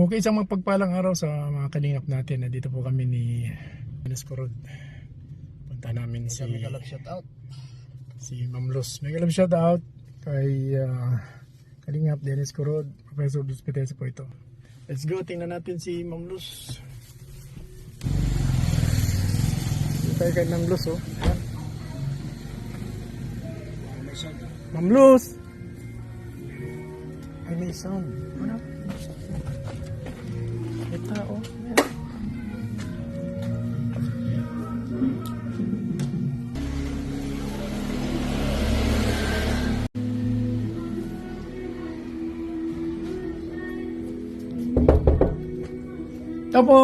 Okay, isang magpagpalang araw sa mga kalingap natin. Nandito po kami ni Dennis Porod. Punta namin si, Kami kalab shout out. si Ma'am Luz. May galap shout out kay ah, Kalingap Dennis Corod. Professor Luz Petesa po ito. Let's go, tingnan natin si Ma'am Luz. Dito tayo kay Ma'am Luz, oh. Ma'am Luz! Ay, may sound. Ano? May tao. Ayan. Ito po.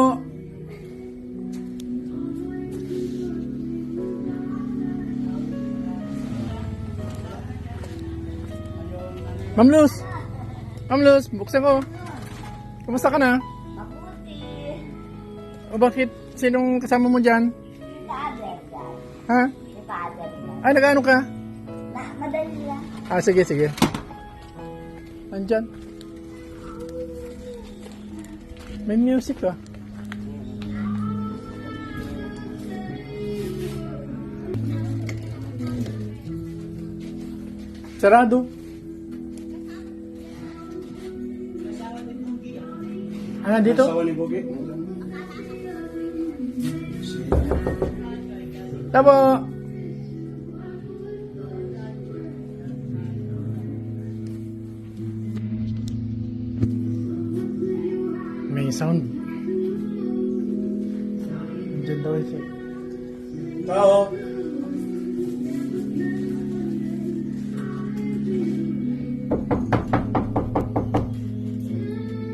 Ma'am Luz. Ma'am Luz, buksan ko. Kumusta ka na? O bakit? Sinong kasama mo dyan? Father. Ha? Si father dyan. Ay, nag-ano ka? Madali lang. Ah, sige, sige. Nandyan. May music ah. Sarado. Ah, dito? Asawa ni Bogi. Tabo. May sound. Diyan daw ito. Tao.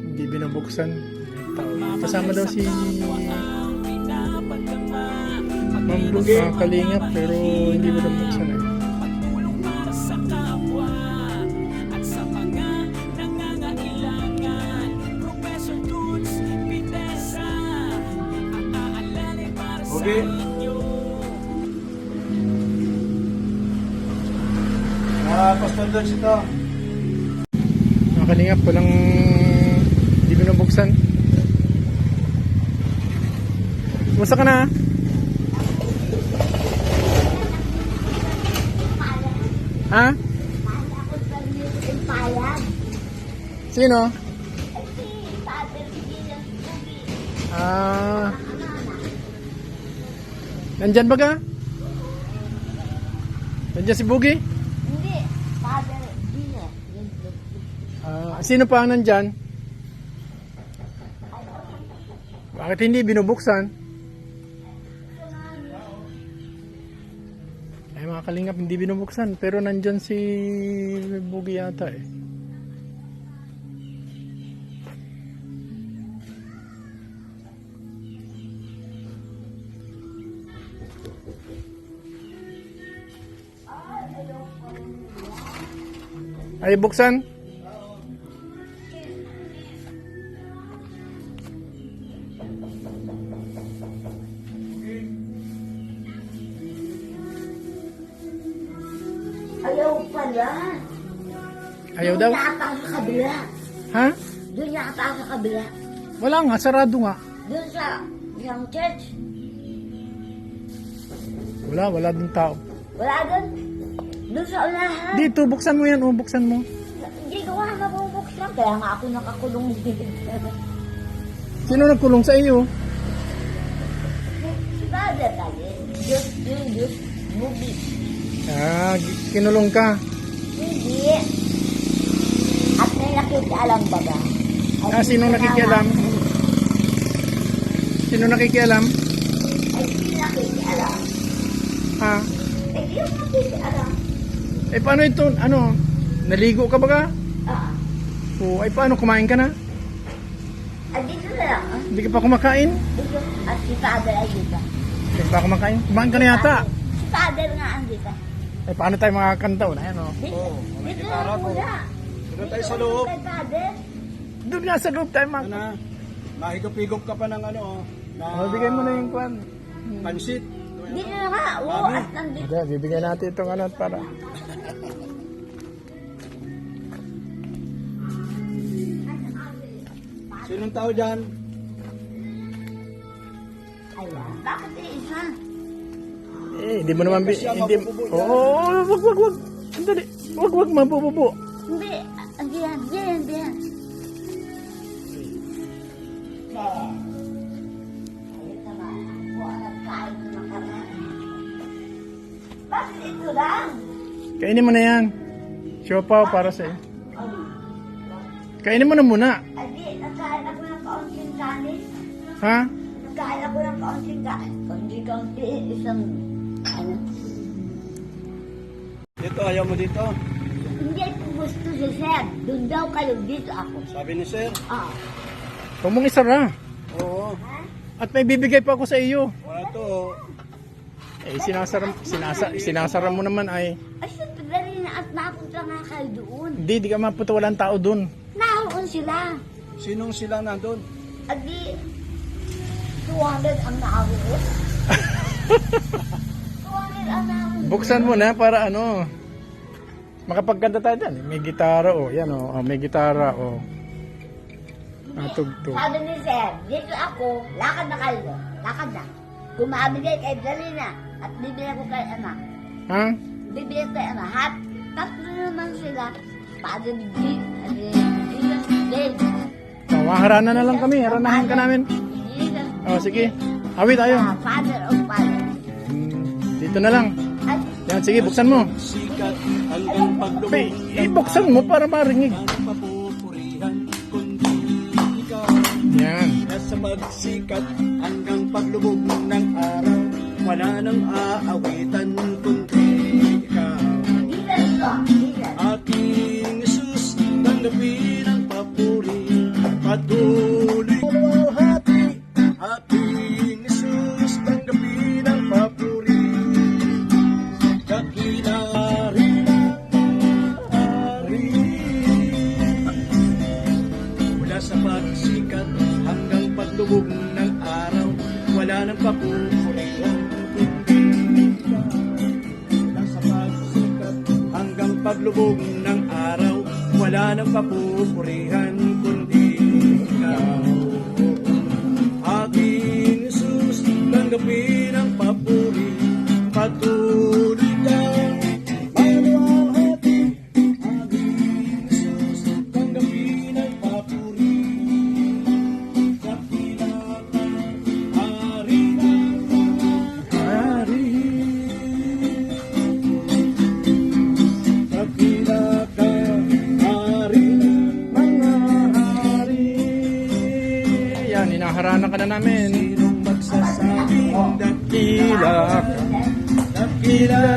Hindi binubuksan. Kasama daw si Ma'am Luz mga kalingap pero hindi binubuksan eh. Bogi. Ah, Pastor Dodge ito. Mga kalingap walang hindi binubuksan. Kumusta ka na? Ha? Sino? Ah. Nandyan ba ka? Nandyan si Boogie? Hindi. Father, hindi na. Yun, yun. Ah, sino pa ang nandyan? Bakit hindi binubuksan? Kalingap hindi binubuksan pero nandyan si Boogie yata eh. Ay buksan? Kabila. Ha? Doon yata sa kabila. Wala nga, sarado nga. Doon sa isang church. Wala, wala din tao. Wala doon. Doon sa unahan. Dito, buksan mo yan, o buksan mo. Hindi ko nga mabubuksan. Kaya nga ako nakakulong dito. Sino nagkulong sa iyo? si father kasi. Diyos, Diyos, Diyos. Movie. Ah, kinulong ka. Hindi. Nakikialam ba ba? Ay, Ah, sino nakikialam? na- Sino nakikialam? Ay, hindi nakikialam. Ha? Ay, yung nakikialam. Eh, paano ito? Ano? Naligo ka ba ka? Ah, O, ay, paano? Kumain ka na? at dito na lang. Ah. Hindi ka pa kumakain? Dito. At si father ay dito. Hindi ka pa kumakain? Kumain ka na yata. Si father nga ang dito. Eh, paano tayo makakanta? Wala yan, o. Dito. Oo, may dito na muna. Doon tayo sa loob. Doon nga sa loob tayo mag... Ano na? Mahigop-higop ka pa ng ano, oh, na O, bigay mo na yung kwan. pansit. Dito na nga. Oo, Mami. at nandito. Okay, bibigyan natin itong ano para... Sinong tao dyan? Bakit eh, isa? Eh, hindi mo naman... Hindi, oo, oh, wag, wag, wag. Sandali. Wag, wag, mabububo. Hindi. Diyan, diyan, diyan. Sir. Ayun naman. Ang nagkain ng makanan. Bakit ito lang? Kainin mo na yan. Siopaw para sa iyo. Ay, Kainin mo na muna. Adi, nagkain ako ng kaunting kanin. Ha? Nagkain ako ng kaunting kanin. Kaunti-kaunti, isang, ano. Dito, ayaw mo dito. Gusto si Sir. Doon daw kayo dito ako. Sabi ni Sir. Ah. Huwag mong isara. Oo. At may bibigay pa ako sa iyo. Wala to. Eh, sinasara, sinasa, sinasara mo naman ay... Ay, syempre dali na at napunta nga kayo doon. Hindi, di ka mapunta. Walang tao dun. Naroon sila. Sinong sila nandun? Adi, 200 ang naroon. 200 ang naroon. Buksan mo na para ano... Makapagkanta tayo dyan. May gitara o. Yan o. Oh, may gitara o. Natugtog. Sabi ni Sir, dito ako, lakad na kayo. Lakad na. Kumabigay kay Dalina at bibigyan ko kay Ama. Ha? Bibigyan ko kay Ama. Hat, tatlo naman sila. Father G, Jesus, Dale. Oh, harana na lang kami. Haranahan ka namin. Jesus, Oh, sige. Awit tayo. ah, Father of Father. Hmm, Dito na lang. Yan, sige, buksan mo. Sikat hanggang. Be, ibuksan mo para marinig. Yan. Nasa magsikat hanggang paglubog ng araw. Wala nang aawitan, kundi ikaw. Aking Jesus, tanggapin ang papuri Patuloy inaharana ka na namin. Sinong magsasabing dakila ka,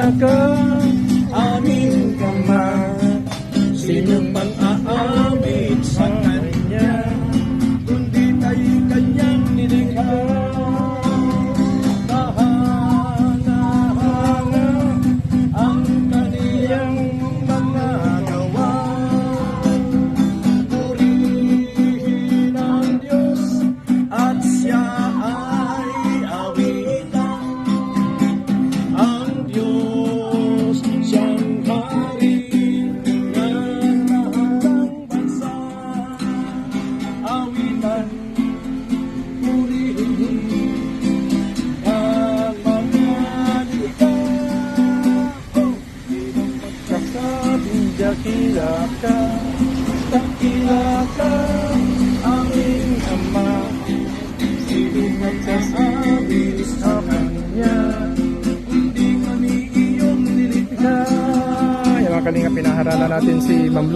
pinaharana natin si Ma'am.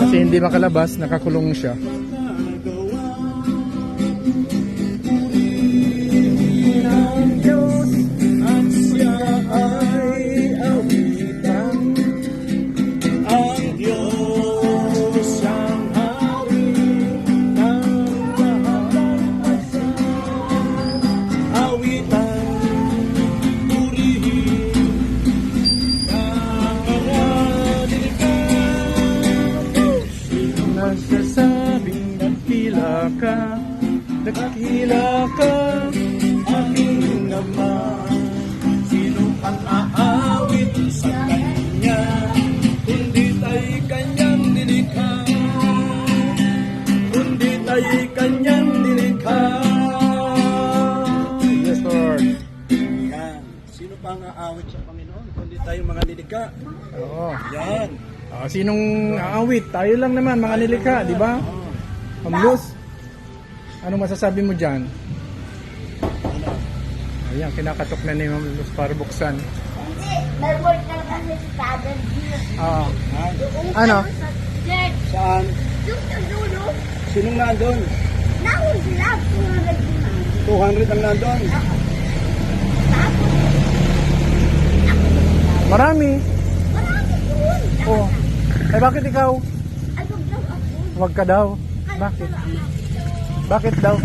Kasi hindi makalabas, nakakulong siya. hindi kanyang nilikha. Yes, Lord. Yan. Sino pa pang aawit sa Panginoon? Kundi tayo mga nilikha. Oo. Yan. Uh, sinong aawit? Tayo lang naman, mga tayo nilikha, di ba? Oh. Amlos. Ano masasabi mo dyan? Ano? Ayan, kinakatok na ni Ma'am para buksan. Hindi, may work na kasi si Father Bill. Oo. Ah. Ano? Saan? Doon sa dulo. Sinong nandun? nahon sila, tulad nila. 200 ang nandun. Marami. marami doon. Oh. Eh bakit ikaw? Ako? Huwag ka daw. Bakit? Bakit daw?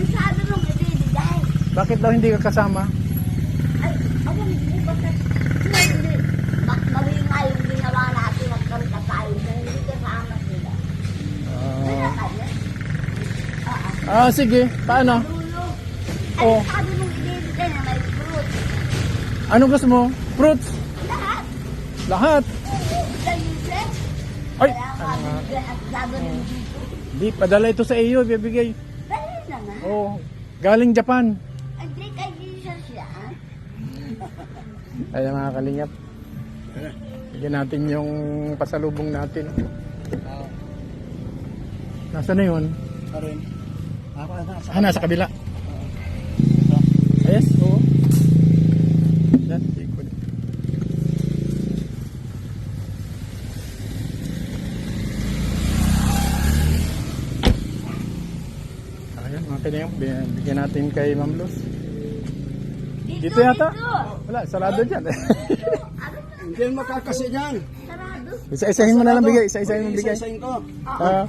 Bakit daw hindi ka kasama? Ay, ka? Hindi. Ma- Mali nga yung ginawa natin at kami tayo na hindi kasama sila. Kaya Ah, kanya. Oo. Ah, sige. Paano? Oh. sabi mong ibibigay na may fruit. Anong gusto mo? Fruits? Lahat. Lahat? Oo. Ay! Ano ng dito. Di, padala ito sa iyo, bibigay. Dali na nga. Oh, galing Japan. Hindi kay Jesus yan. Kaya mga kalingap. Bigyan natin yung pasalubong natin. Ah, Nasaan na yun? pa rin. Ako na sa Ah, nasa kabila. Yes, oo. Yan, ikot. Ayan, mga. Bigyan natin kay Ma'am Luz. Dito yata? Wala, sarado dyan. Hindi makakasi dyan. Sarado. Isa-isahin mo na lang bigay. Isa-isahin mo bigay. Isa-isahin ko. Ah,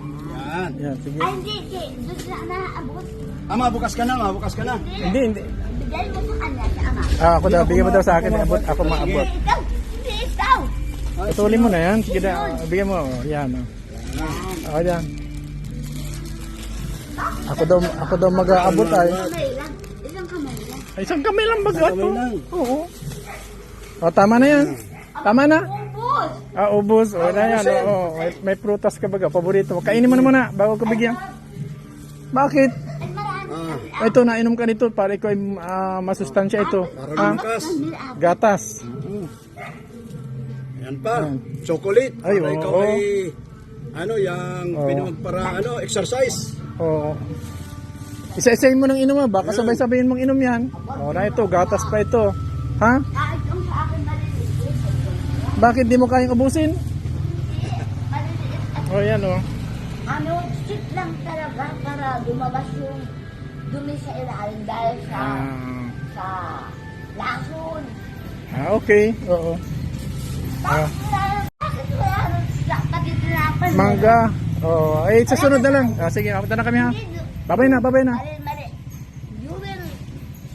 Yan. yan, sige. Ay, hindi, hindi. Doon na naabot. Ama, bukas ka na, mabukas ka na. Hindi, hindi. Bigay mo sa kanya, sa ama. Ah, ako daw, bigyan mo daw sa akin. Abot, ako maabot. Hindi ikaw. Hindi ikaw. Patuloy mo na yan. Sige na, bigyan mo. Oh, Yan. Oh. Ako yan. Ako daw, ako daw mag-aabot ay. Isang kamay lang. Ay, isang kamay lang lang. Oo. O, tama na yan. Tama na. Ubus. Ah, ubos. O, na yan. Oo, may, may prutas ka baga. Paborito mo. Kainin mo na muna bago ko bigyan. Bakit? Ah, Ito, nainom ka nito para ikaw ay ah, masustansya ito. para Ah, lumakas. gatas. Mm. Yan pa. Chocolate. Ay, Para oo. ikaw ay, ano, yung Oo. pinag para, ano, exercise. Oo. Isa-isahin mo ng inom ha. Baka sabay-sabayin mong inom yan. O, na ito. Gatas pa ito. Ha? Kahit yung sa akin maliliit. Bakit di mo kayang ubusin? O, yan o. ano, stick lang talaga para lumabas yung dumi sa ilalim dahil sa Ah, sa lason. ah, okay. Oo. Ah, Bakit wala wala mangga. Oo. Ay, sa sunod na lang. Ah, sige, apunta na kami ha. Hindi, Babay na, babay na. Mali. You will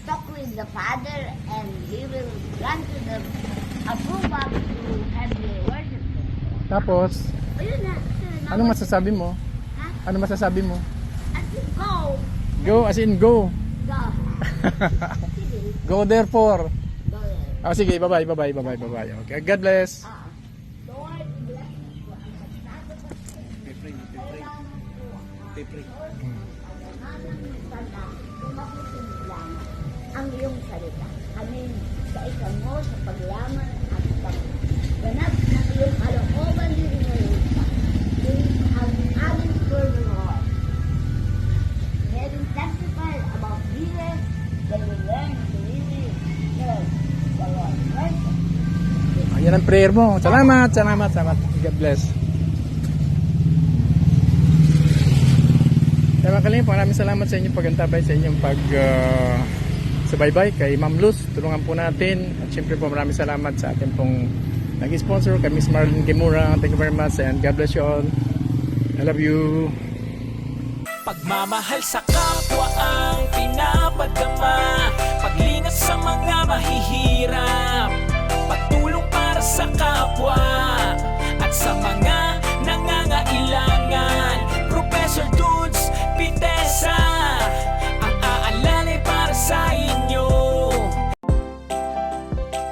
talk with the Father and He will grant you the approval to. Tapos, O yun na. Anong masasabi mo? Ha? Ano masasabi mo? At go. Go, as in go. Go. Sige. go therefore. Go there. Ah, sige, bye-bye, bye-bye, bye-bye, bye-bye. Okay, God bless. Ah. Lord, bless you. Pipring, pipring. Pipring. ang iyong salita. Kami sa isang mo sa paglaman at pagganap Ayan ang prayer mo. Salamat, salamat, salamat. God bless. Kaya mga kalingap, maraming salamat sa inyong pagantabay, sa inyong pag ah, subaybay kay Ma'am Luz. Tulungan po natin. At syempre po maraming salamat sa ating pong nag-sponsor kay Miss Marlene Kimura. Thank you very much and God bless you all. I love you. Pagmamahal sa kapwa ang pinapadama Paglingat sa mga sa kapwa at sa mga nangangailangan. Professor Dudes Pitesa